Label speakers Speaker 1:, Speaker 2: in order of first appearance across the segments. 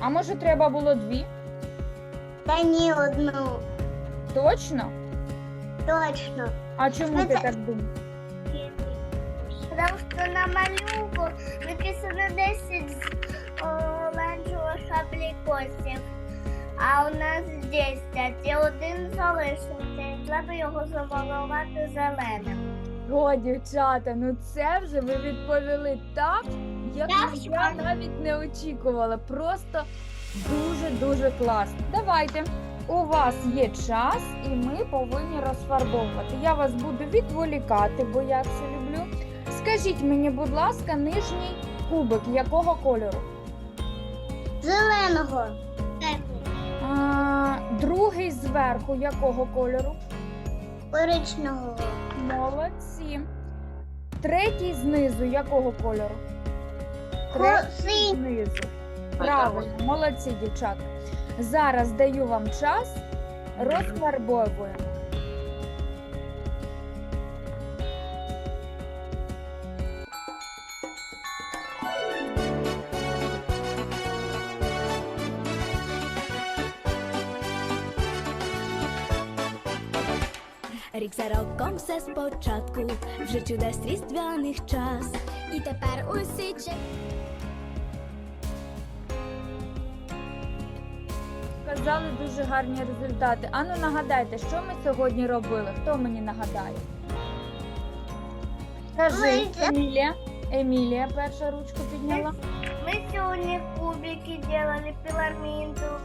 Speaker 1: А може треба було дві?
Speaker 2: Та ні одну.
Speaker 1: Точно?
Speaker 2: Точно.
Speaker 1: А чому
Speaker 2: Ну,
Speaker 1: ти
Speaker 2: це-
Speaker 1: так думаєш?
Speaker 2: Потому что на малюнку написано 10 оранжевих аплікосів, а у нас 10, і один залишився, і треба його замалювати зеленим.
Speaker 1: О, дівчата, ну це вже ви відповіли так, як я навіть не очікувала. Просто дуже-дуже класно. Давайте. У вас є час, і ми повинні розфарбовувати. Я вас буду відволікати, бо я це люблю. Скажіть мені, будь ласка, нижній кубик якого кольору?
Speaker 2: Зеленого.
Speaker 1: А, другий зверху якого кольору?
Speaker 2: Коричневого.
Speaker 1: Молодці. Третій знизу якого кольору? Третій знизу. Правильно, молодці, дівчата. Зараз даю вам час, розфарбовуємо.
Speaker 3: Рік за роком все спочатку, вже чудес різдвяних час. І тепер усі чекають.
Speaker 1: Казали дуже гарні результати. Ану, нагадайте, що ми сьогодні робили? Хто мені нагадає? Кажи,
Speaker 2: Ми
Speaker 1: Емілія. Емілія перша ручку підняла.
Speaker 2: Ми сьогодні кубики делали, піраміду,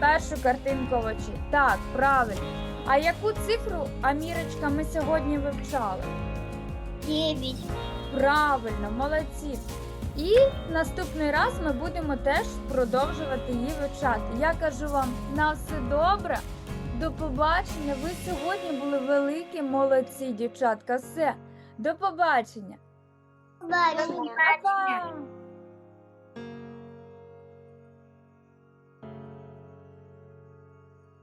Speaker 1: першу картинку в очі. Так, правильно. А яку цифру, Амірочка, ми сьогодні вивчали?
Speaker 2: Дев'ять.
Speaker 1: Правильно, молодці. І наступний раз ми будемо теж продовжувати її вивчати. Я кажу вам на все добре. До побачення. Ви сьогодні були великі молодці, дівчатка. Все, до побачення.
Speaker 2: Бачення.
Speaker 1: Па-па!